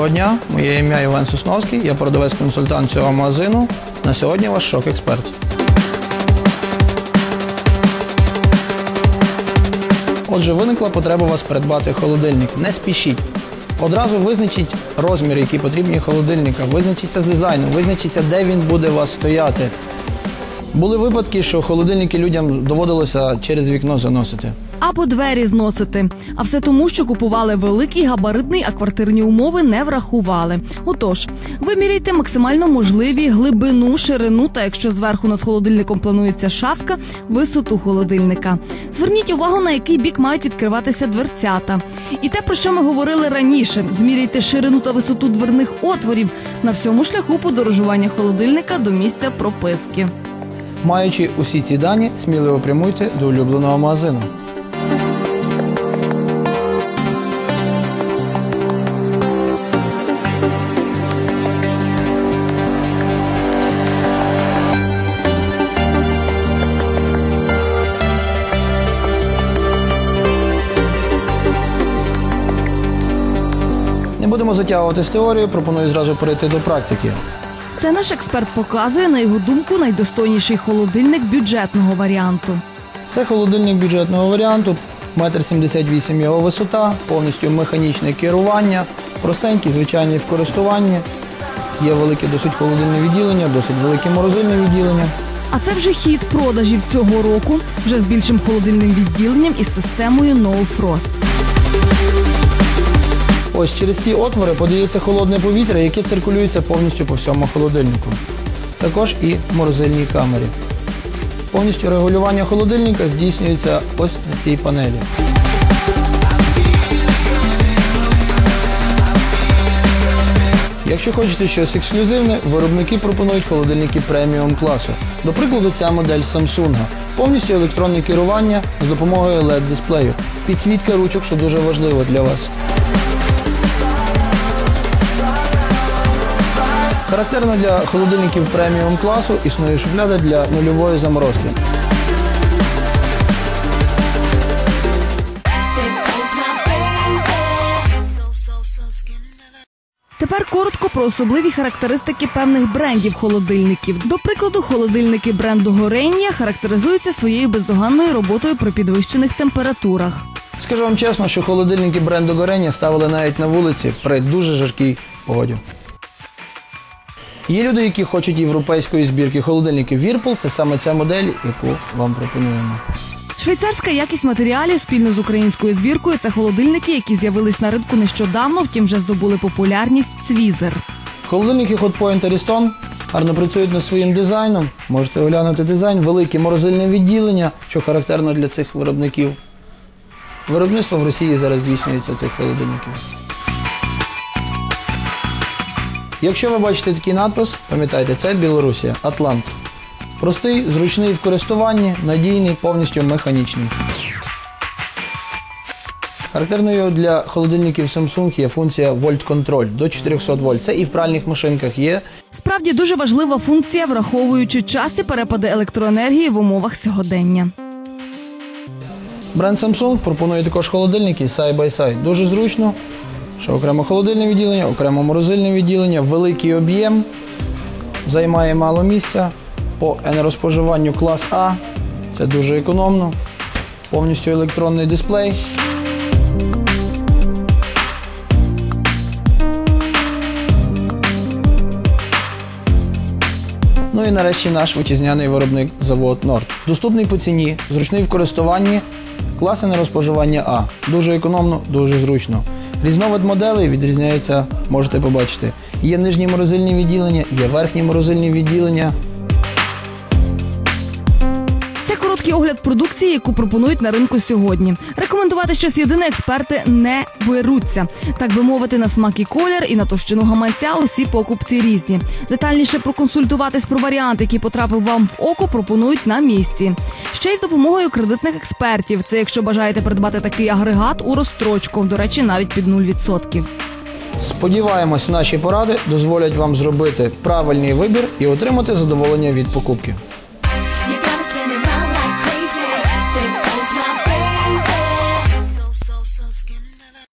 Доброго дня, моє ім'я Іван Сосновський, я продавець-консультант цього магазину. На сьогодні ваш шок-експерт. Отже, виникла потреба вас придбати холодильник. Не спішіть. Одразу визначіть розміри, які потрібні холодильника, визначіться з дизайном, визначіться, де він буде у вас стояти. Були випадки, що холодильники людям доводилося через вікно заносити. Або двері зносити. А все тому, що купували великий габаритний, а квартирні умови не врахували. Отож, виміряйте максимально можливі глибину, ширину та якщо зверху над холодильником планується шафка, висоту холодильника. Зверніть увагу, на який бік мають відкриватися дверцята. І те, про що ми говорили раніше: зміряйте ширину та висоту дверних отворів на всьому шляху подорожування холодильника до місця прописки. Маючи усі ці дані, сміливо прямуйте до улюбленого магазину. Не будемо затягувати з теорією, пропоную зразу перейти до практики. Це наш експерт показує, на його думку, найдостойніший холодильник бюджетного варіанту. Це холодильник бюджетного варіанту, 1,78 м його висота, повністю механічне керування, простенький, звичайний в користуванні. Є велике досить холодильне відділення, досить велике морозильне відділення. А це вже хід продажів цього року, вже з більшим холодильним відділенням і системою No Frost. Ось через ці отвори подається холодне повітря, яке циркулюється повністю по всьому холодильнику. Також і морозильній камері. Повністю регулювання холодильника здійснюється ось на цій панелі. Якщо хочете щось ексклюзивне, виробники пропонують холодильники преміум класу. До прикладу, ця модель Samsung. Повністю електронне керування з допомогою LED-дисплею. Підсвітка ручок, що дуже важливо для вас. Характерно для холодильників преміум класу існує шухляда для нульової заморозки. Тепер коротко про особливі характеристики певних брендів холодильників. До прикладу, холодильники бренду Горенія характеризуються своєю бездоганною роботою при підвищених температурах. Скажу вам чесно, що холодильники бренду Горення ставили навіть на вулиці при дуже жаркій погоді. Є люди, які хочуть європейської збірки холодильників Whirlpool, це саме ця модель, яку вам пропонуємо. Швейцарська якість матеріалів спільно з українською збіркою це холодильники, які з'явились на ринку нещодавно, втім вже здобули популярність Цвізер. Холодильники Hotpoint Ariston гарно працюють над своїм дизайном. Можете оглянути дизайн, велике морозильне відділення, що характерно для цих виробників. Виробництво в Росії зараз здійснюється цих холодильників. Якщо ви бачите такий надпис, пам'ятайте, це Білорусія, Атлант. Простий, зручний в користуванні, надійний, повністю механічний. Характерною для холодильників Samsung є функція Volt Control до 400 вольт. Це і в пральних машинках є. Справді дуже важлива функція, враховуючи часті перепади електроенергії в умовах сьогодення. Бренд Samsung пропонує також холодильники side by side. Дуже зручно, що окремо холодильне відділення, окремо морозильне відділення, великий об'єм, займає мало місця. По енергоспоживанню клас А. Це дуже економно. Повністю електронний дисплей. Ну і нарешті наш вітчизняний виробник завод Норд. Доступний по ціні, зручний в користуванні, клас енергоспоживання А. Дуже економно, дуже зручно. Різновид моделей відрізняється, можете побачити. Є нижні морозильні відділення, є верхні морозильні відділення. Це короткий огляд продукції, яку пропонують на ринку сьогодні. Рекомендувати щось єдине експерти не беруться. Так би мовити, на смак і колір, і на товщину гаманця усі покупці різні. Детальніше проконсультуватись про варіант, який потрапив вам в око, пропонують на місці. Ще й з допомогою кредитних експертів. Це якщо бажаєте придбати такий агрегат у розстрочку, до речі, навіть під 0%. Сподіваємось, наші поради дозволять вам зробити правильний вибір і отримати задоволення від покупки.